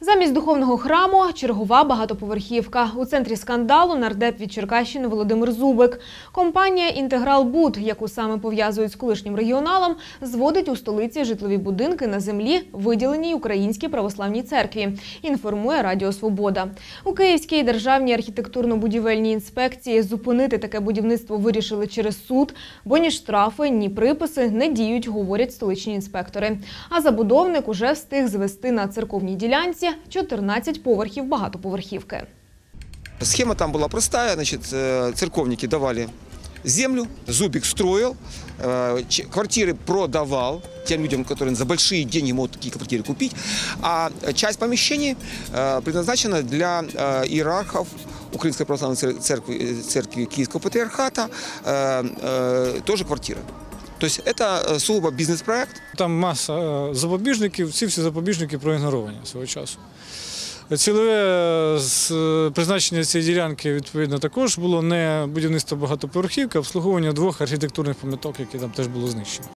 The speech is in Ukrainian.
Замість духовного храму чергова багатоповерхівка. У центрі скандалу нардеп від Черкащини Володимир Зубик. Компанія Інтеграл Буд, яку саме пов'язують з колишнім регіоналом, зводить у столиці житлові будинки на землі, виділеній Українській православній церкві. Інформує Радіо Свобода. У Київській державній архітектурно-будівельній інспекції зупинити таке будівництво вирішили через суд, бо ні штрафи, ні приписи не діють, говорять столичні інспектори. А забудовник уже встиг звести на церковній ділянці 14 поверхів багатоповерхівки. Схема там была простая, значит, э, церковники давали землю, Зубик строил, э, ч- квартиры продавал тем людям, которые за большие деньги могут такие квартиры купить, а часть помещений э, предназначена для э, иерархов Украинской православной цер- церкви, э, церкви Киевского патриархата, э, э, тоже квартиры. То це э, сугубо бізнес-проект. Там маса е, запобіжників, ці всі запобіжники проігноровані свого часу. Цілове е, е, призначення цієї ділянки відповідно також було не будівництво багатоповерхівки, а обслуговування двох архітектурних пам'яток, які там теж було знищено.